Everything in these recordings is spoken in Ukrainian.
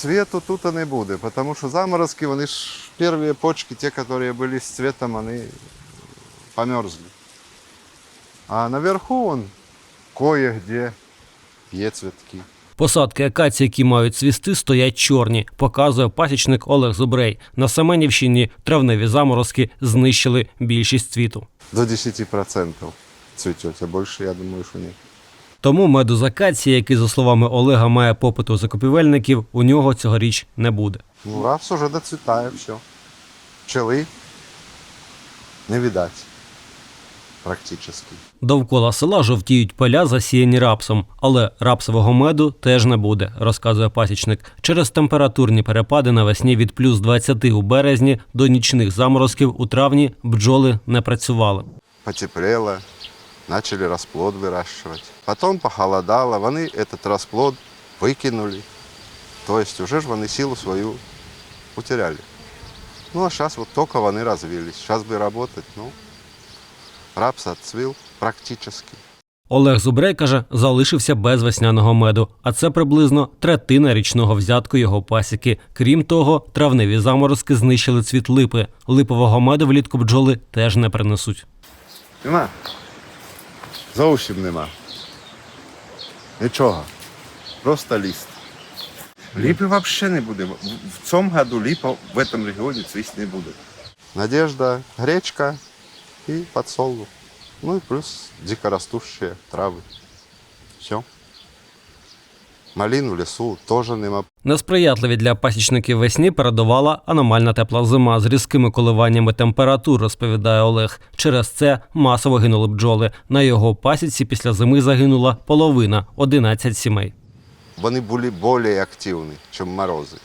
цвету тут не буде, тому що заморозки, вони ж перші почки, ті, які були з цветом, вони померзли. А наверху он кое-где є цвітки. Посадки акації, які мають цвісти, стоять чорні, показує пасічник Олег Зубрей. На Семенівщині травневі заморозки знищили більшість цвіту. До 10% цветет, а більше, я думаю, що ні. Тому меду з акації, який, за словами Олега, має попит у закупівельників, у нього цьогоріч не буде. Ну, рапс уже доцвітає, все. Пчели не видать. Практически. Довкола села жовтіють поля, засіяні рапсом, але рапсового меду теж не буде, розказує пасічник. Через температурні перепади навесні від плюс 20 у березні до нічних заморозків у травні бджоли не працювали. Потеплело, начали расплод выращивать. Потом похолодало, вони этот расплод выкинули. То есть уже ж вони силу свою утеряли. Ну а сейчас вот только вони развились. Сейчас бы работать, ну, рапс отцвел практически. Олег Зубрей каже, залишився без весняного меду, а це приблизно третина річного взятку його пасіки. Крім того, травневі заморозки знищили цвіт липи. Липового меду влітку бджоли теж не принесуть. Нема. Зовсім нема. Нічого. Просто ліс. Ліпи взагалі не буде. В- цьому году ліпа в цьому регіоні цвість не буде. Надежда, гречка і подсолнух. Ну і плюс дикорастущие трави. Все. Малин в лісу теж нема. Несприятливі для пасічників весні передувала аномальна тепла зима з різкими коливаннями температур, розповідає Олег. Через це масово гинули бджоли. На його пасіці після зими загинула половина 11 сімей. Вони були більш активні, ніж морози.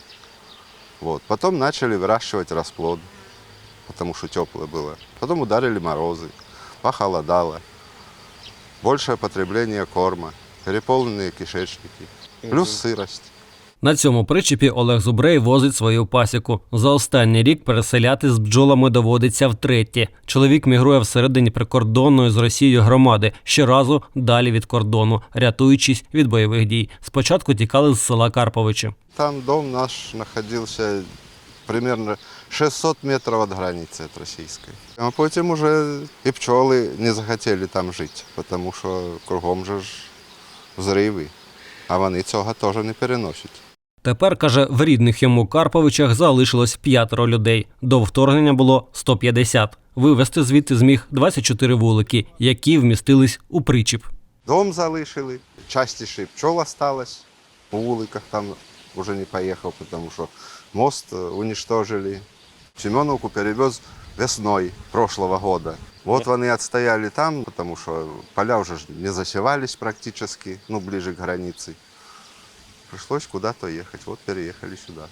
Вот. Потом начали выращивать расплод, потому что теплое было. Потом ударили морозы, похолодало. Большее потребление корма, переполненные кишечники, плюс сырость. На цьому причепі Олег Зубрей возить свою пасіку. За останній рік переселяти з бджолами доводиться втретє. Чоловік мігрує всередині прикордонної з Росією громади, щоразу далі від кордону, рятуючись від бойових дій. Спочатку тікали з села Карповичі. Там дом наш находился примерно 600 метров от границы от российской. А потом уже и пчелы не захотели там жить, потому что кругом же ж взриви, а вони цього теж не переносять. Тепер каже, в рідних йому Карповичах залишилось п'ятеро людей. До вторгнення було 150. Вивезти звідти зміг 24 вулики, які вмістились у причіп. Дом залишили, частіше пчел осталось, у вуликах там уже не поехал, потому что мост уничтожили. Семеновку перевез весной прошлого года. Вот они отстояли там, потому что поля уже не засевались практически, ну, ближе к границе. Пришлось куда-то ехать, вот переехали сюда.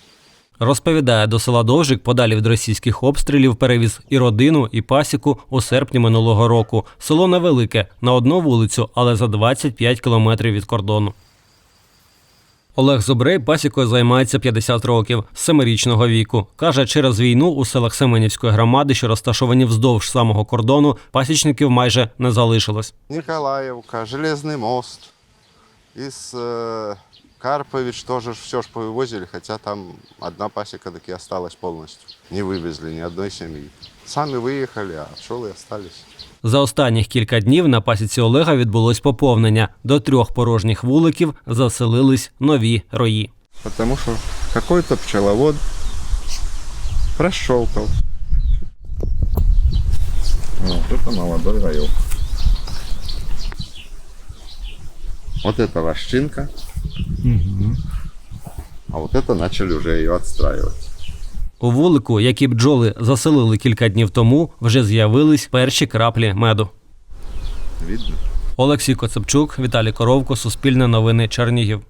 Розповідає, до села Довжик подалі від російських обстрілів перевіз і родину, і пасіку у серпні минулого року. Село невелике, на одну вулицю, але за 25 кілометрів від кордону. Олег Зубрей пасікою займається 50 років з семирічного віку. Каже, через війну у селах Семенівської громади, що розташовані вздовж самого кордону, пасічників майже не залишилось. Ніколаївка, Железний мост. Из э, Карпович тоже все ж повывозили, хотя там одна пасека таки осталась полностью. Не вывезли ни одной семьи. Сами выехали, а пчелы остались. За останніх кілька днів на пасіці Олега відбулось поповнення. До трьох порожніх вуликів заселились нові рої. Потому что какой-то пчеловод прощелкал. Вот это молодой райок. Вот это вощинка. а вот это начали уже ее отстраивать. У вулику, які бджоли заселили кілька днів тому, вже з'явились перші краплі меду. Видно? Олексій Коцепчук, Віталій Коровко, Суспільне новини Чернігів.